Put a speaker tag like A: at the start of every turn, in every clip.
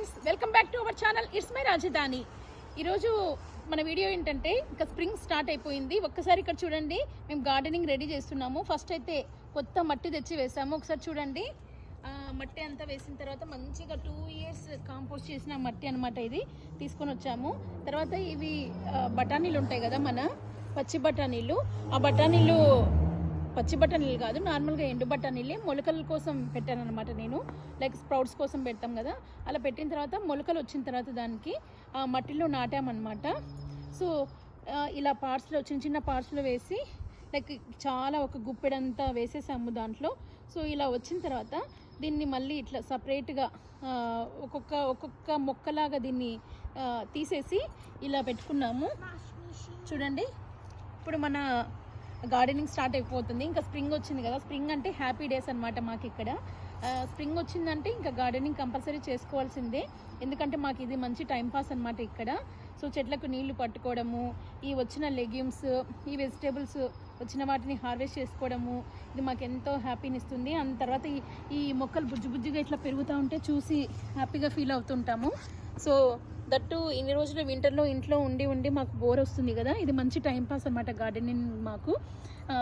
A: Friends welcome back to our channel. It's my రాజధాని. ఈరోజు మన వీడియో ఏంటంటే ఇంకా స్ప్రింగ్ స్టార్ట్ అయిపోయింది. ఒక్కసారి ఇక్కడ చూడండి మేము గార్డెనింగ్ రెడీ చేస్తున్నాము. ఫస్ట్ అయితే కొత్త మట్టి తెచ్చి వేసాము. ఒకసారి చూడండి. మట్టి అంతా వేసిన తర్వాత మంచిగా టూ ఇయర్స్ కాంపోస్ట్ చేసిన మట్టి అనమాట ఇది. తీసుకొని వచ్చాము. తర్వాత ఇవి బఠానీలు ఉంటాయి కదా మన పచ్చి బఠానీలు. ఆ బఠానీలు పచ్చి బఠానీలు కాదు నార్మల్గా ఎండు బఠానీలే మొలకల కోసం పెట్టాను అనమాట నేను. లైక్ స్ప్రౌట్స్ కోసం పెడతాం కదా అలా పెట్టిన తర్వాత మొలకలు వచ్చిన తర్వాత దానికి ఆ మట్టిలో నాటామన్నమాట. సో ఇలా పార్ట్స్లో చిన్న చిన్న పార్ట్స్లో వేసి లైక్ చాలా ఒక గుప్పెడంతా వేసేసాము దాంట్లో. సో ఇలా వచ్చిన తర్వాత దీన్ని మళ్ళీ ఇట్లా సపరేట్గా ఒక్కొక్క ఒక్కొక్క మొక్కలాగా దీన్ని తీసేసి ఇలా పెట్టుకున్నాము. చూడండి. ఇప్పుడు మన గార్డెనింగ్ స్టార్ట్ అయిపోతుంది. ఇంకా స్ప్రింగ్ వచ్చింది కదా స్ప్రింగ్ అంటే హ్యాపీ డేస్ అనమాట మాకు ఇక్కడ. స్ప్రింగ్ వచ్చిందంటే ఇంకా గార్డెనింగ్ కంపల్సరీ చేసుకోవాల్సిందే. ఎందుకంటే మాకు ఇది మంచి టైంపాస్ అనమాట ఇక్కడ. సో చెట్లకు నీళ్ళు పట్టుకోవడము ఈ వచ్చిన లెగ్యూమ్స్ ఈ వెజిటేబుల్స్ వచ్చిన వాటిని హార్వెస్ట్ చేసుకోవడము ఇది మాకు ఎంతో హ్యాపీని ఇస్తుంది. అండ్ తర్వాత ఈ ఈ మొక్కలు బుజ్జు బుజ్జుగా ఇట్లా పెరుగుతూ ఉంటే చూసి హ్యాపీగా ఫీల్ అవుతుంటాము. సో దట్టు ఇన్ని రోజులు వింటర్లో ఇంట్లో ఉండి ఉండి మాకు బోర్ వస్తుంది కదా ఇది మంచి టైం పాస్ అనమాట గార్డెనింగ్ మాకు.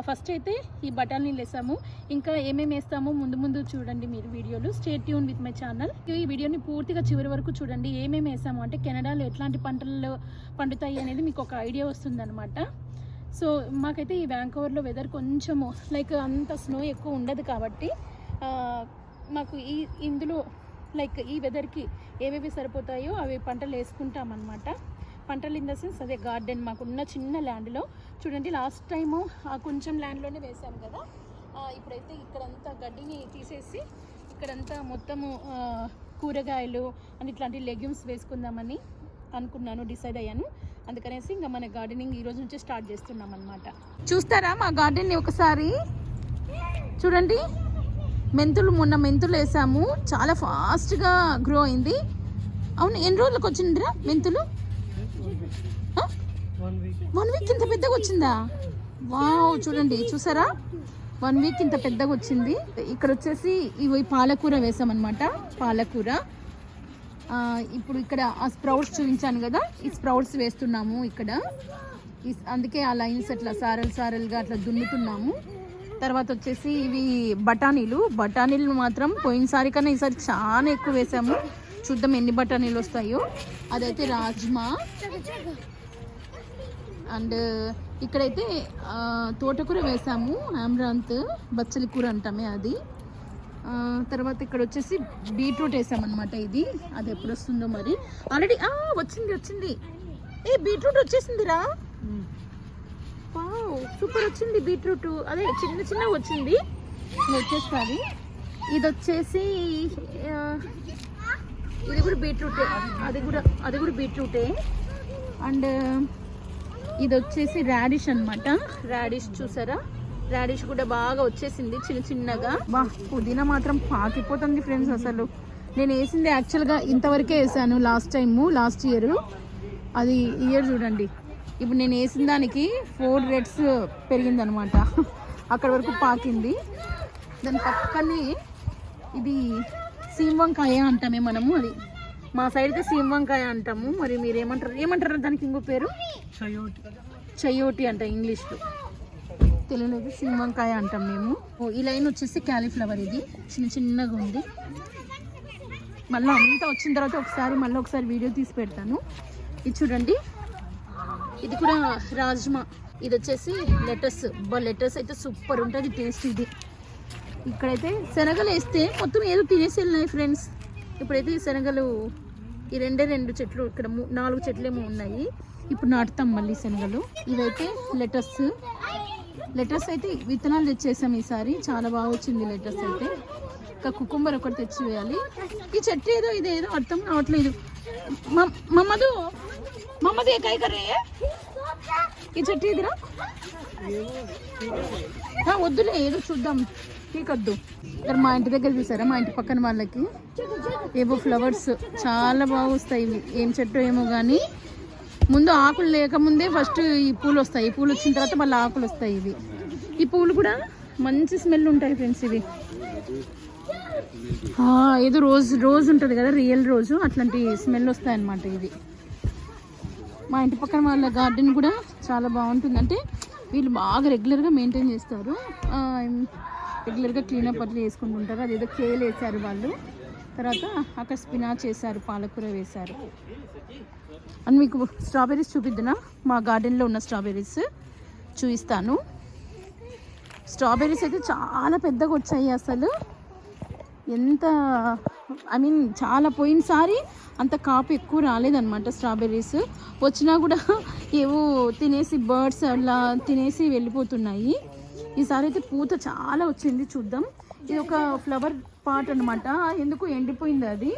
A: ఫస్ట్ అయితే ఈ బఠానీలు వేసాము. ఇంకా ఏమేమి వేస్తామో ముందు ముందు చూడండి మీరు వీడియోలు. Stay tuned with my channel ఈ వీడియోని పూర్తిగా చివరి వరకు చూడండి. ఏమేమి వేసాము అంటే కెనడాలో ఎట్లాంటి పంటలు పండుతాయి అనేది మీకు ఒక ఐడియా వస్తుంది సో మాకైతే ఈ వ్యాంకోవర్లో వెదర్ కొంచెము లైక్ అంత స్నో ఎక్కువ ఉండదు కాబట్టి మాకు ఈ ఇందులో లైక్ ఈ వెదర్కి ఏవేవి సరిపోతాయో అవి పంటలు వేసుకుంటామన్నమాట. పంటలు ఇన్ ద సెన్స్ అదే గార్డెన్ మాకున్న చిన్న ల్యాండ్లో. చూడండి లాస్ట్ టైము ఆ కొంచెం ల్యాండ్లోనే వేసాము కదా. ఇప్పుడైతే ఇక్కడంతా గడ్డిని తీసేసి ఇక్కడంతా మొత్తము కూరగాయలు అండ్ ఇట్లాంటి లెగ్యూమ్స్ వేసుకుందామని అనుకున్నాను డిసైడ్ అయ్యాను. అందుకనేసి ఇంకా మన గార్డెనింగ్ ఈ రోజు నుంచి స్టార్ట్ చేస్తున్నాం అనమాట చూస్తారా మా గార్డెన్ని ఒకసారి? చూడండి. మెంతులు మొన్న మెంతులు వేసాము. చాలా ఫాస్ట్గా గ్రో అయింది. అవును ఎన్ని రోజులకు వచ్చిందిరా మెంతులు? వన్ వీక్ ఇంత పెద్దగా వచ్చిందా? వావ్ చూడండి చూసారా? వన్ వీక్ ఇంత పెద్దగా వచ్చింది. ఇక్కడ వచ్చేసి ఇవి పాలకూర వేసామన్నమాట పాలకూర. ఇప్పుడు ఇక్కడ ఆ స్ప్రౌట్స్ చూపించాను కదా ఈ స్ప్రౌట్స్ వేస్తున్నాము ఇక్కడ. అందుకే ఆ లైన్స్ అట్లా సారల్ సారల్గా అట్లా దున్నుతున్నాము. తర్వాత వచ్చేసి ఇవి బఠానీలు. బఠానీలు మాత్రం పోయినసారి కన్నా ఈసారి చాలా ఎక్కువ వేసాము. చూద్దాం ఎన్ని బఠానీలు వస్తాయో. అదైతే రాజ్మా. అండ్ ఇక్కడైతే తోటకూర వేసాము. ఆమ్రాంత్ బచ్చలి కూర అంటామే అది. తర్వాత ఇక్కడ వచ్చేసి బీట్రూట్ వేసామన్నమాట ఇది. అది ఎప్పుడు వస్తుందో మరి. ఆల్రెడీ వచ్చింది వచ్చింది. ఏ బీట్రూట్ వచ్చేసిందిరా? సూపర్ వచ్చింది బీట్రూట్. అదే చిన్న చిన్న వచ్చింది. వచ్చేస్తుంది ఇది వచ్చేసి ఇది కూడా బీట్రూటే. అది కూడా అది కూడా బీట్రూటే. అండ్ ఇది వచ్చేసి రాడిష్ అన్నమాట. రాడిష్ చూసారా? రాడిష్ కూడా బాగా వచ్చేసింది చిన్న చిన్నగా. బా పుదీనా మాత్రం పాకిపోతుంది ఫ్రెండ్స్ అసలు. నేను వేసింది యాక్చువల్గా ఇంతవరకే వేసాను లాస్ట్ టైము లాస్ట్ ఇయర్. అది ఇయర్ చూడండి. ఇప్పుడు నేను వేసిన దానికి ఫోర్ రేట్స్ పెరిగిందనమాట. అక్కడ వరకు పాకింది. దాని పక్కనే ఇది సీమ్ వంకాయ అంటామే మనము అది. మా సైడ్ అయితే సీమ్ వంకాయ అంటాము. మరి మీరు ఏమంటారు? ఏమంటారు దానికి ఇంకో పేరు? చయోటి. అంట ఇంగ్లీష్లో. తెలుగులో అయితే సీమ్ వంకాయ అంటాం మేము. ఈ లైన్ వచ్చేసి క్యాలీఫ్లవర్ ఇది. చిన్న చిన్నగా ఉంది. మళ్ళీ అంతా వచ్చిన తర్వాత ఒకసారి మళ్ళీ ఒకసారి వీడియో తీసి పెడతాను. ఇది చూడండి. ఇది కూడా రాజ్మా. ఇది వచ్చేసి లెటర్స్. బా లెటర్స్ అయితే సూపర్ ఉంటుంది టేస్ట్ ఇది. ఇక్కడైతే శనగలు వేస్తే మొత్తం ఏదో తినేసి వెళ్ళినాయి ఫ్రెండ్స్. ఇప్పుడైతే ఈ శనగలు ఈ రెండే రెండు చెట్లు ఇక్కడ మూ- నాలుగు చెట్లేమో ఉన్నాయి. ఇప్పుడు నాటుతాం మళ్ళీ శనగలు. ఇవైతే లెటర్స్. లెటర్స్ అయితే విత్తనాలు తెచ్చేసాం ఈసారి. చాలా బాగా వచ్చింది లెటర్స్ అయితే. ఇంకా కుకుంబర్ ఒకటి తెచ్చి వేయాలి ఈ చెట్టు ఏదో ఇదేదో అర్థం కావట్లేదు. మమ్మదు మమ్మది ಕೈ ಕರಿ ఈ చెట్టు ఇదిరా? వద్దులే ఏదో చూద్దాం. పీకొద్దు. ఇక్కడ మా ఇంటి దగ్గర చూసారా? మా ఇంటి పక్కన వాళ్ళకి. ఏవో ఫ్లవర్స్. చాలా బాగా వస్తాయి ఇవి. ఏం చెట్టు ఏమో కానీ ముందు ఆకులు లేకముందే ఫస్ట్ ఈ పూలు వస్తాయి. ఈ పూలు వచ్చిన తర్వాత మళ్ళీ ఆకులు వస్తాయి ఇవి. ఈ పూలు కూడా మంచి స్మెల్ ఉంటాయి ఫ్రెండ్స్ ఇవి. ఏదో రోజు రోజు ఉంటుంది కదా రియల్ రోజు. అట్లాంటి స్మెల్ వస్తాయన్నమాట ఇది మా ఇంటి పక్కన వాళ్ళ గార్డెన్ కూడా చాలా బాగుంటుంది. అంటే వీళ్ళు బాగా రెగ్యులర్గా మెయింటైన్ చేస్తారు. రెగ్యులర్గా క్లీనప్ అట్లా చేసుకుంటుంటారు అదేదో కేల్ వేశారు వాళ్ళు. తర్వాత అక్కడ స్పినాచ్ వేశారు పాలకూర వేశారు. అని మీకు స్ట్రాబెర్రీస్ చూపిద్దునా? మా గార్డెన్లో ఉన్న స్ట్రాబెర్రీస్ చూపిస్తాను. స్ట్రాబెర్రీస్ అయితే చాలా పెద్దగా వచ్చాయి అసలు. ఎంత ఐ మీన్ చాలా పోయినసారి అంత కాపు ఎక్కువ రాలేదన్నమాట స్ట్రాబెర్రీస్. వచ్చినా కూడా ఏవో తినేసి బర్డ్స్ అలా తినేసి వెళ్ళిపోతున్నాయి. ఈసారి అయితే పూత చాలా వచ్చింది చూద్దాం. ఇది ఒక ఫ్లవర్ పాట్ అనమాట ఎందుకు ఎండిపోయింది అది?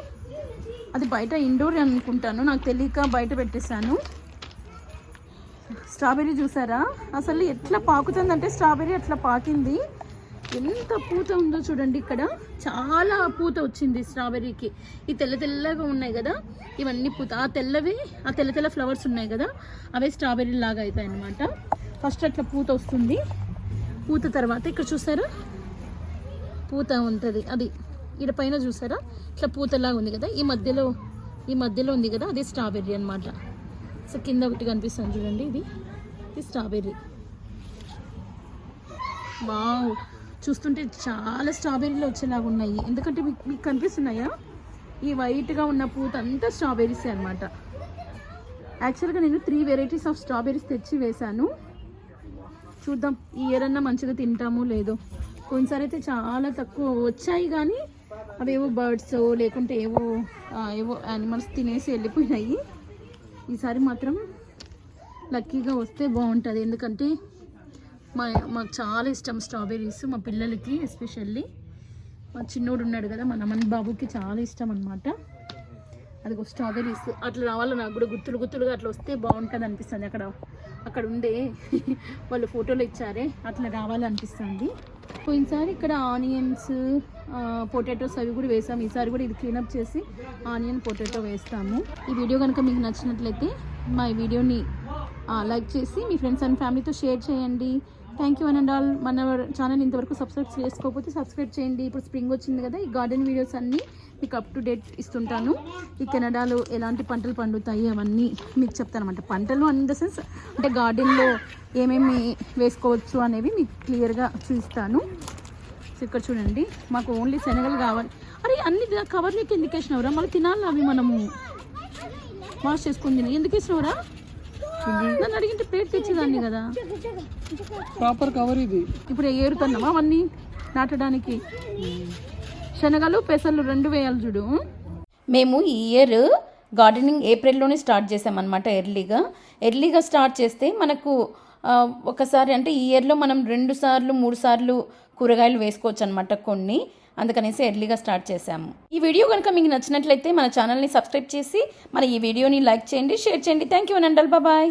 A: అది బయట ఇండోర్ అనుకుంటాను. నాకు తెలియక బయట పెట్టేశాను. స్ట్రాబెర్రీ చూసారా? అసలు ఎట్లా పాకుతుందంటే స్ట్రాబెర్రీ అట్లా పాకింది. ఎంత పూత ఉందో చూడండి ఇక్కడ. చాలా పూత వచ్చింది స్ట్రాబెర్రీకి. ఈ తెల్ల తెల్లగా ఉన్నాయి కదా. ఇవన్నీ పూత ఆ తెల్లవి ఆ తెల్ల తెల్ల ఫ్లవర్స్ ఉన్నాయి కదా. అవే స్ట్రాబెర్రీ లాగా అవుతాయి అన్నమాట. ఫస్ట్ అట్లా పూత వస్తుంది. పూత తర్వాత ఇక్కడ చూసారా? పూత ఉంటుంది. అది ఇక్కడ పైన చూసారా? ఇట్లా పూతలాగా ఉంది కదా. ఈ మధ్యలో ఈ మధ్యలో ఉంది కదా అది స్ట్రాబెర్రీ అన్నమాట. సో కింద ఒకటి కనిపిస్తుంది చూడండి ఇది. ఇది స్ట్రాబెర్రీ. వావ్. చూస్తుంటే చాలా స్ట్రాబెర్రీలు వచ్చేలాగా ఉన్నాయి. ఎందుకంటే మీకు మీకు కనిపిస్తున్నాయా? ఈ వైట్గా ఉన్న పూత అంతా స్ట్రాబెర్రీసే అనమాట యాక్చువల్గా నేను త్రీ వెరైటీస్ ఆఫ్ స్ట్రాబెర్రీస్ తెచ్చి వేశాను. చూద్దాం ఈ ఇయర్ అన్నా మంచిగా తింటామో లేదో. కొన్నిసారి అయితే చాలా తక్కువ వచ్చాయి కానీ అవేవో బర్డ్స్ లేకుంటే ఏవో ఏవో యానిమల్స్ తినేసి వెళ్ళిపోయినాయి. ఈసారి మాత్రం లక్కీగా వస్తే బాగుంటుంది. ఎందుకంటే మా మాకు చాలా ఇష్టం స్ట్రాబెర్రీస్ మా పిల్లలకి ఎస్పెషల్లీ. మా చిన్నోడు ఉన్నాడు కదా మా నమన్ బాబుకి చాలా ఇష్టం అనమాట అదిగో స్ట్రాబెర్రీస్. అట్లా రావాలి నాకు కూడా గుత్తులు గుత్తులుగా అట్లా వస్తే బాగుంటుంది అనిపిస్తుంది. అక్కడ అక్కడ ఉండే వాళ్ళు ఫోటోలు ఇచ్చారే అట్లా రావాలనిపిస్తుంది. పోయినసారి ఇక్కడ ఆనియన్స్ పొటాటోస్ అవి కూడా వేసాము. ఈసారి కూడా ఇది క్లీనప్ చేసి ఆనియన్ పొటాటో వేస్తాము. ఈ వీడియో కనుక మీకు నచ్చినట్లయితే మా ఈ వీడియోని లైక్ చేసి మీ ఫ్రెండ్స్ అండ్ ఫ్యామిలీతో షేర్ చేయండి. Thank you one and all మన ఛానల్ ఇంతవరకు సబ్స్క్రైబ్ చేసుకోకపోతే సబ్స్క్రైబ్ చేయండి. ఇప్పుడు స్ప్రింగ్ వచ్చింది కదా ఈ గార్డెన్ వీడియోస్ అన్నీ మీకు అప్ టు డేట్ ఇస్తుంటాను. ఈ కెనడాలో ఎలాంటి పంటలు పండుతాయి అవన్నీ మీకు చెప్తాను అనమాట పంటలు ఇన్ ద సెన్స్ అంటే గార్డెన్లో ఏమేమి వేసుకోవచ్చు అనేవి మీకు క్లియర్గా చూపిస్తాను. సో ఇక్కడ చూడండి. మాకు ఓన్లీ శనగలు కావాలి. అరే అన్ని కవర్లకి ఎందుకు వేసినవరా? మళ్ళీ తినాలి అవి మనము. వాష్ చేసుకుని ఎందుకు వేసినవరా? నన్ను అడిగింటే ప్లేట్ తెచ్చేదాన్ని కదా.
B: ప్రాపర్ కవర్ ఇది.
A: ఇప్పుడు ఏరుతున్నామా అవన్నీ నాటడానికి? శనగలు పెసలు రెండు వేయాలి చూడు.
C: మేము ఈ ఇయర్ గార్డెనింగ్ ఏప్రిల్లోనే స్టార్ట్ చేసామన్నమాట ఎర్లీగా ఎర్లీగా స్టార్ట్ చేస్తే మనకు ఒకసారి అంటే ఈ ఇయర్లో మనం రెండు సార్లు మూడు సార్లు కూరగాయలు వేసుకోవచ్చు అనమాట కొన్ని. అందుకనేసి ఎర్లీగా స్టార్ట్ చేసాము. ఈ వీడియో కనుక మీకు నచ్చినట్లయితే మన ఛానల్ని సబ్స్క్రైబ్ చేసి మన ఈ వీడియోని లైక్ చేయండి షేర్ చేయండి. థ్యాంక్ యూ అనండల్ బాబాయ్